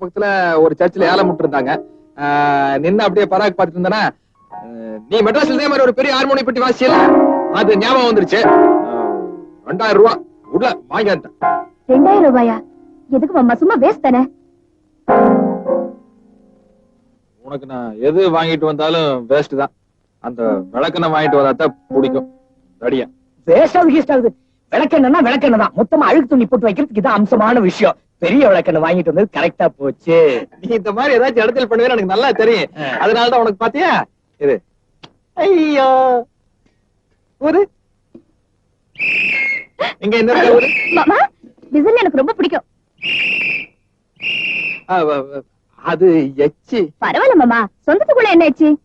பக்கத்துல ஒரு சர்ச்சில் ஏலம் விட்டு இருந்தாங்க நின்னு அப்படியே பராக் பார்த்துட்டு இருந்தேன்னா நீ மெட்ராஸ்ல இதே மாதிரி ஒரு பெரிய ஹார்மோனி பெட்டி வாசியல அது ஞாபகம் வந்துருச்சு. ரெண்டாயிரம் ரூபா. உள்ள வாங்கி ரெண்டாயிரம் ரூபாயா? எதுக்கு மாமா சும்மா வேஸ்ட் தானே? உனக்கு நான் எது வாங்கிட்டு வந்தாலும் வேஸ்ட் தான். அந்த விளக்கெண்ணெய் வாங்கிட்டு வந்தாதான் பிடிக்கும். தடியா வேஸ்ட் ஆகுது விளக்கெண்ணா விளக்கெண்ணெய் தான். மொத்தமா அழுக்கு துணி போட்டு வைக்கிறதுக்கு இது அம்சமான விஷயம். பெரிய விளக்கெண்ணெய் வாங்கிட்டு வந்தது கரெக்டா போச்சு. நீ இந்த மாதிரி ஏதாச்சும் இடத்துல பண்ணுவேன்னு எனக்கு நல்லா தெரியும். அதனாலதான் உனக்கு பாத்தியா? இது. ஐயோ. ஊரு. இங்க என்ன இருக்க ஊரு? மாமா விசில் எனக்கு ரொம்ப பிடிக்கும். ஆ, வ- வ- அது எச்சி. பரவாயில்ல மாமா. சொந்தத்துக்குள்ள என்ன ஆச்சு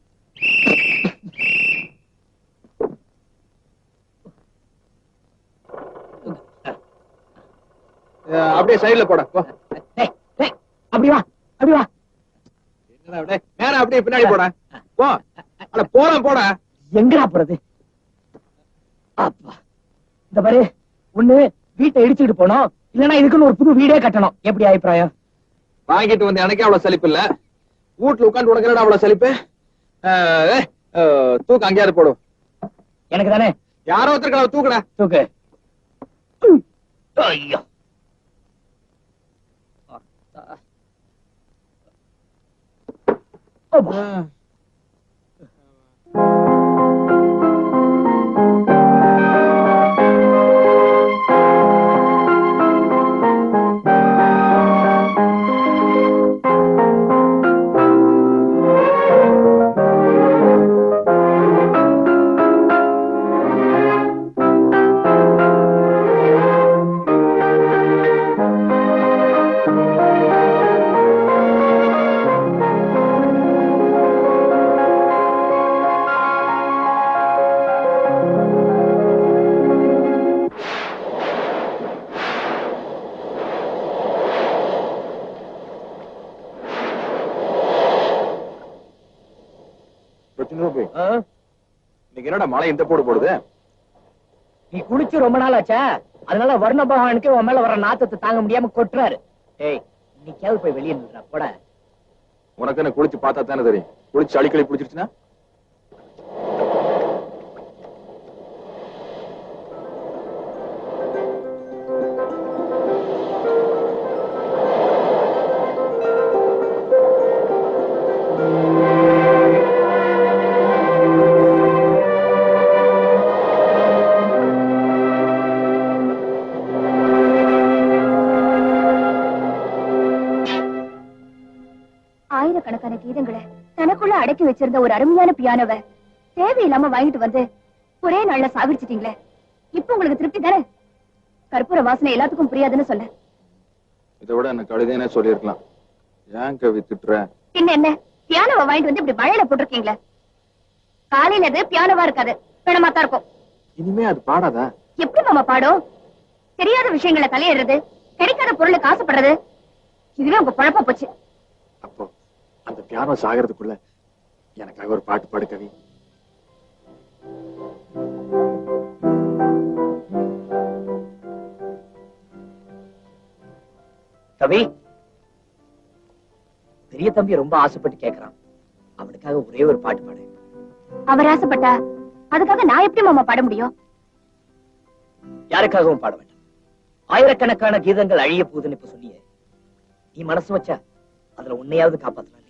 அப்படியே சைடுல போட அப்படி வா அப்படி வா. என்னடா அப்படியே நேரா அப்படியே பின்னாடி போட. போ. போட. எங்கடா போறது? அப்பா. இந்த பாரு ஒண்ணு வீட்டை இடிச்சுட்டு போனோம். இல்லனா இதுக்குன்னு ஒரு புது வீடே கட்டணும். எப்படி அபிப்பிராயம்? வாங்கிட்டு வந்து எனக்கே அவ்வளவு சலிப்பு இல்ல. வீட்டுல உட்காந்து உனக்கு அவ்வளவு அஹ், தூக்கு அங்கேயாவது போடு. எனக்கு தானே? யாரோ ஒருத்தருக்கு தூக்குடா. தூக்கு. ஐயோ. அப்பா. என்னடா மழை இந்த போடு போடுது? நீ குளிச்சு ரொம்ப நாள் ஆச்சா அதனால வர்ண பகவானுக்கு உன் மேல வர நாத்தத்தை தாங்க முடியாம கொட்டுறாரு. ஏய் இன்னைக்காவது போய் வெளியே நின்றா போட. உனக்கு என்ன குளிச்சு பார்த்தா தானே தெரியும்? குளிச்சு அடிக்கடி பிடிச்சிருச்சுன்னா கீதங்களை தனக்குள்ள அடக்கி வச்சிருந்த ஒரு அருமையான பியானோவை தேவையில்லாம வாங்கிட்டு வந்து ஒரே நாள்ல சாவிச்சிட்டீங்களே இப்ப உங்களுக்கு திருப்தி தானே? கற்பூர வாசனை எல்லாத்துக்கும் புரியாதுன்னு சொன்னேன். இதை விட எனக்கு கழுதைனே சொல்லியிருக்கலாம். ஏன் கவி திட்டுற? பின்ன என்ன? பியானோவை வாங்கிட்டு வந்து இப்படி மழையில போட்டிருக்கீங்களே. காலையில அது பியானோவா இருக்காது. பிணமா தான் இருக்கும். இனிமே அது பாடாதா? எப்படி மாமா பாடும்? தெரியாத விஷயங்களை தலையிடுறது கிடைக்காத பொருளுக்கு ஆசைப்படுறது. இதுவே உங்க குழப்ப போச்சு. அப்போ? அந்த பியானோ சாகிறதுக்குள்ள எனக்காக ஒரு பாட்டு பாடு கவி. கவி பெரிய தம்பி ரொம்ப ஆசைப்பட்டு கேக்குறான். அவனுக்காக ஒரே ஒரு பாட்டு பாடு. அவர் ஆசைப்பட்டா அதுக்காக நான் எப்படி மாமா பாட முடியும்? யாருக்காகவும் பாட வேண்டாம். ஆயிரக்கணக்கான கீதங்கள் அழிய போகுதுன்னு இப்ப சொன்னியே. நீ மனசு வச்சா அதுல உன்னையாவது காப்பாத்தலாம்.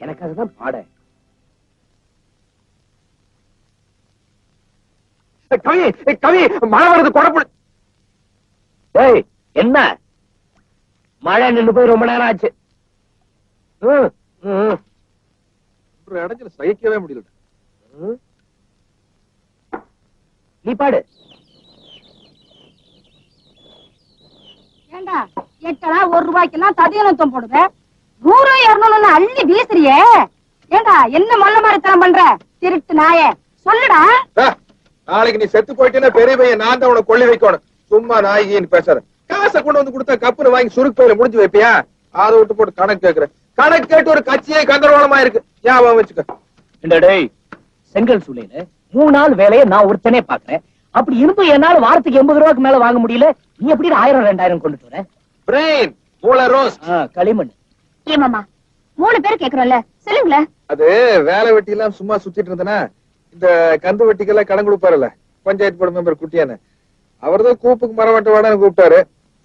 எனக்கு அதுதான் தான் பாட கவி கவி மழை வருது குழப்பம் ஏய் என்ன? மழை நின்னு போய் ரொம்ப நேரம் ஆச்சு. இடத்துல சகிக்கவே முடியல. நீ பாடு. ஏண்டா எட்டெல்லாம் ஒரு ரூபாய்க்கெல்லாம் ததியனத்தம் போடுவேன் நூறு இருநூறு அள்ளி வீசுறியே. ஏண்டா என்ன மொல்ல மாதிரி தரம் பண்ற? திருட்டு நாயே. சொல்லுடா. நாளைக்கு நீ செத்து போயிட்டேன்னா பெரிய பையன் நான் தான் உனக்கு கொள்ளி வைக்கணும். சும்மா நாயகின்னு பேசுற காசை கொண்டு வந்து கொடுத்தா கப்புனு வாங்கி சுருக்கு பையில முடிஞ்சு வைப்பியா? அதை விட்டு போட்டு கணக்கு கேக்குறேன் கணக்கு கேட்டு ஒரு கட்சியே கந்தரவாளமா இருக்கு. ஞாபகம் வச்சுக்க. செங்கல் சூளையில மூணு நாள் வேலையை நான் ஒருத்தனே பாக்குறேன் அப்படி இருந்து என்னால வாரத்துக்கு எண்பது ரூபாய்க்கு மேல வாங்க முடியல. நீ எப்படி ஆயிரம் ரெண்டாயிரம் கொண்டுட்டு வர? பிரெயின் மூளை ரோஸ் களிமண். ஏமாமா மூணு பேர் கேக்குறோம்ல சொல்லுங்களேன் அது வேலை வெட்டி எல்லாம் சும்மா சுத்திட்டு இருந்தனா? இந்த கந்து வெட்டிக்கெல்லாம் கடன் கொடுப்பாருல்ல பஞ்சாயத்து போர்டு மெம்பர் குட்டியானு அவர்தான் கூப்புக்கு மரம் வெட்ட வாடான்னு கூப்பிட்டாரு.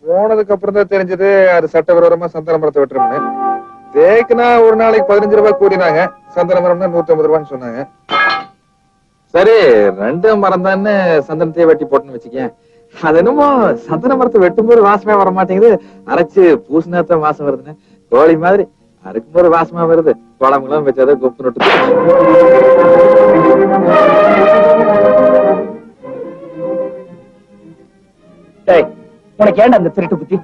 போனதுக்கு அப்புறம் தான் தெரிஞ்சது அது சட்டவிரோதமா சந்தன மரத்தை வெட்டுறோம்னு. தேக்குனா ஒரு நாளைக்கு பதினஞ்சு ரூபாய் கூடினாங்க. சந்தன மரம்னா நூத்தி ஐம்பது ரூபான்னு சொன்னாங்க. சரி ரெண்டு மரம் தானே சந்தனத்தையே வெட்டி போட்டுன்னு வச்சுக்கேன். அது என்னமோ சந்தன மரத்தை வெட்டும்போது வாசமே வர மாட்டேங்குது. அரைச்சு பூசினாத்தான் வாசம் வருதுன்னு. கோழி மாதிரி அறுக்கும்போது வாசமா வருது. குழம்புலாம் வச்சாதான் கொப்பு நட்டு டேய் உனக்கு ஏன்டா அந்த திருட்டு புத்தி?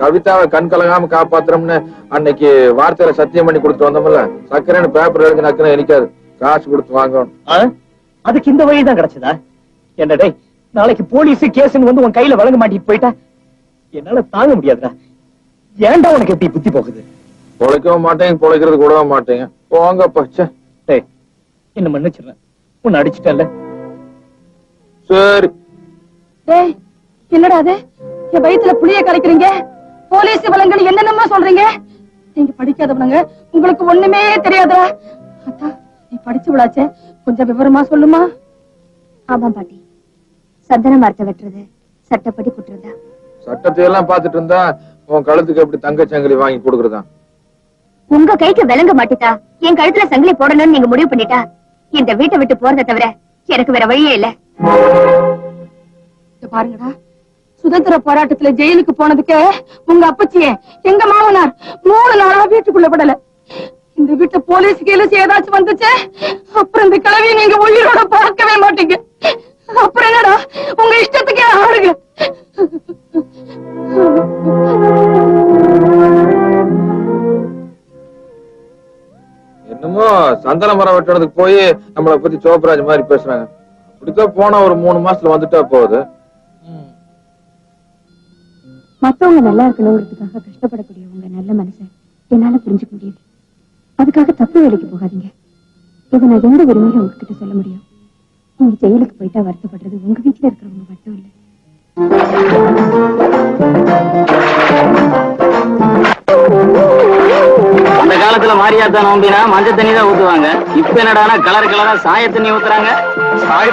கவிதாவை கண் கலங்காம காப்பாத்துறோம்னு அன்னைக்கு வார்த்தையில சத்தியம் பண்ணி கொடுத்து வந்தோம்ல. சக்கரைன்னு பேப்பர் எழுதி நக்குன்னு இனிக்காது காசு கொடுத்து வாங்கணும்? அதுக்கு இந்த வழி தான் கிடைச்சதா? என்ன டேய் நாளைக்கு போலீஸ் கேஸ்னு வந்து உன் கையில வழங்க மாட்டிட்டு போயிட்டா? என்னால தாங்க முடியாதுடா. ஏன்டா உனக்கு எப்படி புத்தி போகுது? பொழைக்கவும் மாட்டேங்க பொழைக்கிறது கூடவும் மாட்டேங்க. போங்க பச்சை டேய் என்ன மன்னிச்சிடுறேன். உன்னை அடிச்சிட்டேன்ல. சரி. டேய் என்னடா அது? என் வயித்துல புளிய கரைக்கிறீங்க? போலீஸ் வளங்கள் என்னென்னமோ சொல்றீங்க? நீங்க படிக்காதவனுங்க உங்களுக்கு ஒண்ணுமே தெரியாதா அத்தா நீ படிச்சு விடாச்சே. கொஞ்சம் விவரமா சொல்லுமா? ஆமா பாட்டி. சந்தன மரத்தை வெட்டுறது சட்டப்படி குற்றதா சட்டத்தை எல்லாம் பாத்துட்டு இருந்தா உன் கழுத்துக்கு எப்படி தங்கச்சங்கிலி வாங்கி கொடுக்கறதா? உங்க கைக்கு விளங்க மாட்டிட்டா என் கழுத்துல சங்கிலி போடணும்னு நீங்க முடிவு பண்ணிட்டா இந்த வீட்டை விட்டு போறதை தவிர எனக்கு வேற வழியே இல்ல. பாருங்கடா. சுதந்திர போராட்டத்துல ஜெயிலுக்கு போனதுக்கு உங்க அப்பச்சிய எங்க மாமனார் மூணு நாளா வீட்டுக்குள்ள விடல. இந்த வீட்டு போலீஸ் கேலீஸ் ஏதாச்சும் வந்துச்சு அப்புறம் இந்த கிழவி நீங்க உயிரோட பார்க்கவே மாட்டீங்க. அப்புறம் என்னடா உங்க இஷ்டத்துக்கே ஆளுங்க என்னமோ சந்தன மரம் வெட்டுறதுக்கு போய் நம்மளை பத்தி சோப்ராஜ் மாதிரி பேசுறாங்க. இப்படித்தான் போனா ஒரு மூணு மாசத்துல வந்துட்டா போகுது. மத்தவங்க நல்லா இருக்கணுங்கிறதுக்காக கஷ்டப்படக்கூடிய உங்க நல்ல மனசை என்னால புரிஞ்சுக்க முடியுது அதுக்காக தப்பு வேலைக்கு போகாதீங்க. இதை நான் எந்த உரிமையில உங்ககிட்ட சொல்ல முடியும். நீங்க ஜெயிலுக்கு போயிட்டா வருத்தப்படுறது உங்க வீட்டுல இருக்கிறவங்க மட்டும் இல்ல. அந்த காலத்துல மாரியாத்தா நோம்பினா மஞ்சள் தண்ணி தான் ஊத்துவாங்க. இப்ப என்னடானா கலர் கலரா சாய தண்ணி ஊத்துறாங்க? சாய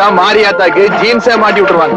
தான் மாரியாத்தாக்கு ஜீன்ஸே மாட்டி விட்டுருவாங்க.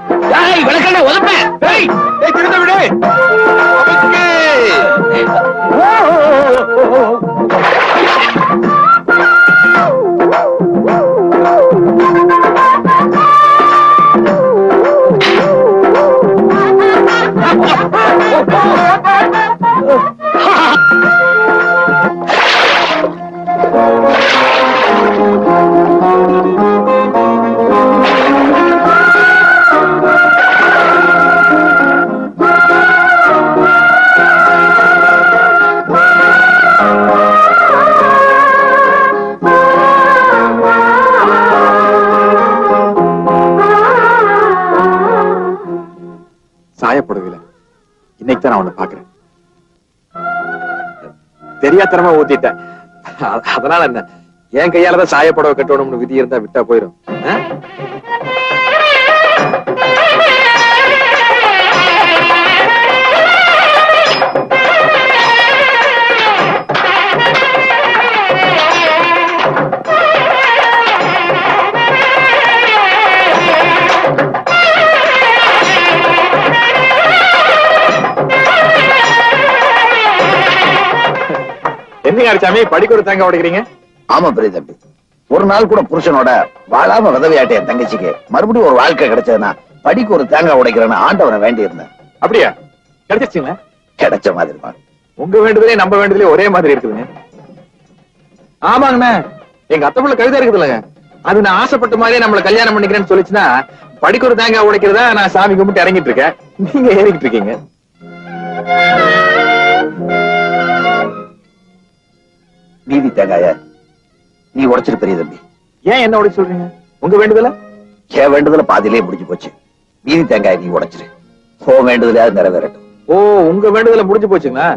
விளக்கண்ண உதப்பேன் ஏய் திருந்த விடு. ஓ சாயப்படவில்லை இன்னைக்கு தான் நான் உன்னை பாக்குறேன் தெரியாத்தனமா ஊத்திட்டேன். அதனால என்ன? என் கையாலதான் சாயப்படவை கட்டணும்னு விதி இருந்தா விட்டா போயிரும். என்னங்க சாமி படிக்கூட தேங்காய் உடைக்கிறீங்க ஆமா பெரிய தம்பி. ஒரு நாள் கூட புருஷனோட வாழாம விதவையாட்ட என் தங்கச்சிக்கு மறுபடியும் ஒரு வாழ்க்கை கிடைச்சதுன்னா படிக்கு ஒரு தேங்காய் உடைக்கிறேன்னு ஆண்டவனை வேண்டி இருந்தேன் அப்படியா? கிடைச்சிருச்சுங்களா? கிடைச்ச மாதிரி தான் உங்க வேண்டுதலே நம்ம வேண்டுதலே ஒரே மாதிரி இருக்குதுங்க. ஆமாங்கண்ணே. எங்க அத்தை புள்ள கவிதை இருக்குதுல்லங்க. அது நான் ஆசைப்பட்ட மாதிரியே நம்மள கல்யாணம் பண்ணிக்கிறேன்னு சொல்லிச்சுன்னா படிக்க ஒரு தேங்காய் உடைக்கிறதா நான் சாமி கும்பிட்டு இறங்கிட்டு இருக்கேன். நீங்க ஏறிக்கிட்டு இருக்கீங்க. மீதி தேங்காய நீ உடைச்சிரு பெரிய தம்பி. ஏன் என்ன உடைச்சு சொல்றீங்க? உங்க வேண்டுதல? என் வேண்டுதல பாதியிலே முடிஞ்சு போச்சு. மீதி தேங்காய நீ உடைச்சிரு. போ வேண்டுதலையாவது நிறைவேறட்டும். ஓ உங்க வேண்டுதல முடிஞ்சு போச்சுங்களா?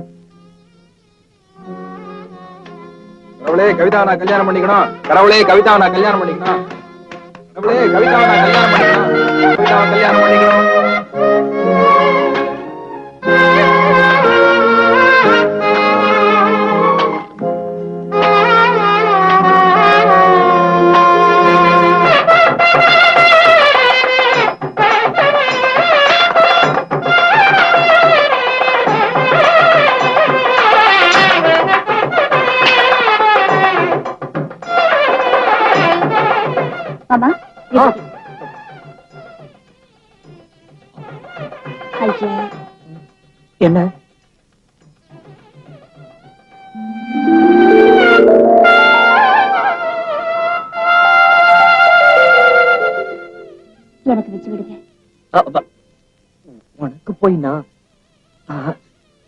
கடவுளே கவிதாவை நான் கல்யாணம் பண்ணிக்கணும். கடவுளே கவிதாவை நான் கல்யாணம் பண்ணிக்கணும். கடவுளே கவிதாவை நான் கல்யாணம் பண்ணிக்கணும். கவிதாவை கல்யாணம் பண்ணிக்கணும். என்ன? எனக்கு வச்சு விடுங்க உனக்கு போய் நான்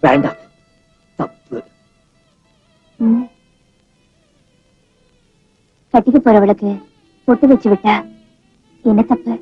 வேண்டாம் தப்பு. கட்டிக்க போறவளுக்கு பொட்டு வச்சு விட்டா என்ன தப்பு?